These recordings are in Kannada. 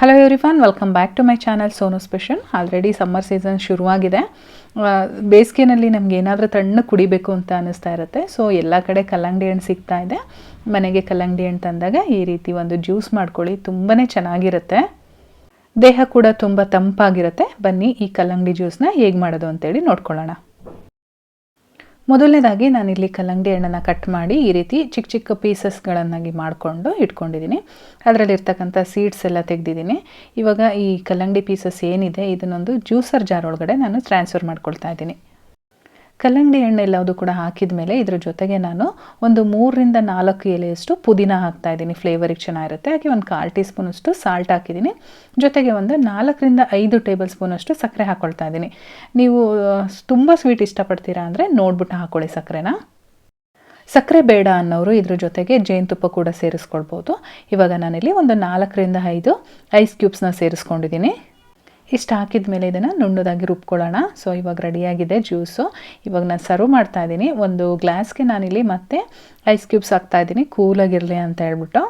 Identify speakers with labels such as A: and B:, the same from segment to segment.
A: Hello everyone welcome back to my channel Sonu special already summer season ಶುರುವಾಗಿದೆ. ಬೇಸಿಗೆನಲ್ಲಿ ನಮ್ಗೆ ಏನಾದರೂ ತಣ್ಣಗೆ ಕುಡಿಬೇಕು ಅಂತ ಅನ್ನಿಸ್ತಾ ಇರುತ್ತೆ. ಸೊ ಎಲ್ಲ ಕಡೆ ಕಲ್ಲಂಗಡಿ ಹಣ್ಣು ಸಿಗ್ತಾ ಇದೆ. ಮನೆಗೆ ಕಲ್ಲಂಗಡಿ ಹಣ್ಣು ತಂದಾಗ ಈ ರೀತಿ ಒಂದು ಜ್ಯೂಸ್ ಮಾಡ್ಕೊಳ್ಳಿ ತುಂಬಾ ಚೆನ್ನಾಗಿರುತ್ತೆ. ದೇಹ ಕೂಡ ತುಂಬ ತಂಪಾಗಿರುತ್ತೆ. ಬನ್ನಿ ಈ ಕಲ್ಲಂಗಡಿ ಜ್ಯೂಸ್ನ ಹೇಗೆ ಮಾಡೋದು ಅಂತೇಳಿ ನೋಡ್ಕೊಳ್ಳೋಣ. ಮೊದಲನೇದಾಗಿ ನಾನಿಲ್ಲಿ ಕಲ್ಲಂಗಡಿ ಹಣ್ಣನ್ನು ಕಟ್ ಮಾಡಿ ಈ ರೀತಿ ಚಿಕ್ಕ ಚಿಕ್ಕ ಪೀಸಸ್ಗಳನ್ನಾಗಿ ಮಾಡಿಕೊಂಡು ಇಟ್ಕೊಂಡಿದ್ದೀನಿ. ಅದರಲ್ಲಿರ್ತಕ್ಕಂಥ ಸೀಡ್ಸ್ ಎಲ್ಲ ತೆಗೆದಿದ್ದೀನಿ. ಇವಾಗ ಈ ಕಲ್ಲಂಗಡಿ ಪೀಸಸ್ ಏನಿದೆ, ಇದನ್ನೊಂದು ಜ್ಯೂಸರ್ ಜಾರ್ ಒಳಗಡೆ ನಾನು ಟ್ರಾನ್ಸ್ಫರ್ ಮಾಡ್ಕೊಳ್ತಾ ಇದ್ದೀನಿ. ಕಲ್ಲಂಗಡಿ ಎಣ್ಣೆ ಎಲ್ಲವುದು ಕೂಡ ಹಾಕಿದ ಮೇಲೆ ಇದ್ರ ಜೊತೆಗೆ ನಾನು ಒಂದು ಮೂರರಿಂದ ನಾಲ್ಕು ಎಲೆಯಷ್ಟು ಪುದೀನ ಹಾಕ್ತಾ ಇದ್ದೀನಿ. ಫ್ಲೇವರಿಗೆ ಚೆನ್ನಾಗಿರುತ್ತೆ. ಹಾಗೆ ಒಂದು ಕಾಲು ಟೀ ಸ್ಪೂನಷ್ಟು ಸಾಲ್ಟ್ ಹಾಕಿದ್ದೀನಿ. ಜೊತೆಗೆ ಒಂದು ನಾಲ್ಕರಿಂದ ಐದು ಟೇಬಲ್ ಸ್ಪೂನಷ್ಟು ಸಕ್ಕರೆ ಹಾಕ್ಕೊಳ್ತಾ ಇದ್ದೀನಿ. ನೀವು ತುಂಬ ಸ್ವೀಟ್ ಇಷ್ಟಪಡ್ತೀರಾ ಅಂದರೆ ನೋಡ್ಬಿಟ್ಟು ಹಾಕ್ಕೊಳ್ಳಿ ಸಕ್ಕರೆನ. ಸಕ್ಕರೆ ಬೇಡ ಅನ್ನೋರು ಇದ್ರ ಜೊತೆಗೆ ಜೇನುತುಪ್ಪ ಕೂಡ ಸೇರಿಸ್ಕೊಳ್ಬೋದು. ಇವಾಗ ನಾನಿಲ್ಲಿ ಒಂದು ನಾಲ್ಕರಿಂದ ಐದು ಐಸ್ ಕ್ಯೂಬ್ಸ್ನ ಸೇರಿಸ್ಕೊಂಡಿದ್ದೀನಿ. ಇಷ್ಟು ಹಾಕಿದ ಮೇಲೆ ಇದನ್ನು ನುಣ್ಣದಾಗಿ ರುಬ್ಕೊಳ್ಳೋಣ. ಸೊ ಇವಾಗ ರೆಡಿಯಾಗಿದೆ ಜ್ಯೂಸು ಇವಾಗ ನಾನು ಸರ್ವ್ ಮಾಡ್ತಾ ಇದ್ದೀನಿ. ಒಂದು ಗ್ಲಾಸ್ಗೆ ನಾನಿಲ್ಲಿ ಮತ್ತೆ ಐಸ್ ಕ್ಯೂಬ್ಸ್ ಹಾಕ್ತಾ ಇದ್ದೀನಿ. ಕೂಲಾಗಿರಲಿ ಅಂತ ಹೇಳ್ಬಿಟ್ಟು.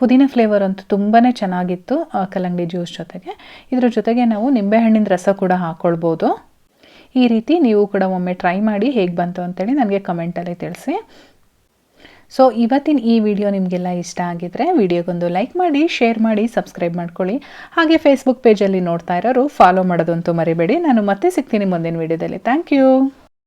A: ಪುದೀನ ಫ್ಲೇವರ್ ಅಂತೂ ತುಂಬಾ ಚೆನ್ನಾಗಿತ್ತು ಕಲ್ಲಂಗಡಿ ಜ್ಯೂಸ್ ಜೊತೆಗೆ. ಇದರ ಜೊತೆಗೆ ನಾವು ನಿಂಬೆಹಣ್ಣಿನ ರಸ ಕೂಡ ಹಾಕ್ಕೊಳ್ಬೋದು ಈ ರೀತಿ ನೀವು ಕೂಡ ಒಮ್ಮೆ ಟ್ರೈ ಮಾಡಿ ಹೇಗೆ ಬಂತು ಅಂತೇಳಿ ನನಗೆ ಕಮೆಂಟಲ್ಲಿ ತಿಳಿಸಿ. ಸೊ ಇವತ್ತಿನ ಈ ವಿಡಿಯೋ ನಿಮಗೆಲ್ಲ ಇಷ್ಟ ಆಗಿದ್ರೆ ವಿಡಿಯೋಗೊಂದು ಲೈಕ್ ಮಾಡಿ ಶೇರ್ ಮಾಡಿ ಸಬ್ಸ್ಕ್ರೈಬ್ ಮಾಡ್ಕೊಳ್ಳಿ. ಹಾಗೆ ಫೇಸ್ಬುಕ್ ಪೇಜಲ್ಲಿ ನೋಡ್ತಾ ಇರೋರು ಫಾಲೋ ಮಾಡೋದಂತೂ ಮರಿಬೇಡಿ. ನಾನು ಮತ್ತೆ ಸಿಗ್ತೀನಿ ಮುಂದಿನ ವಿಡಿಯೋದಲ್ಲಿ ಥ್ಯಾಂಕ್ ಯು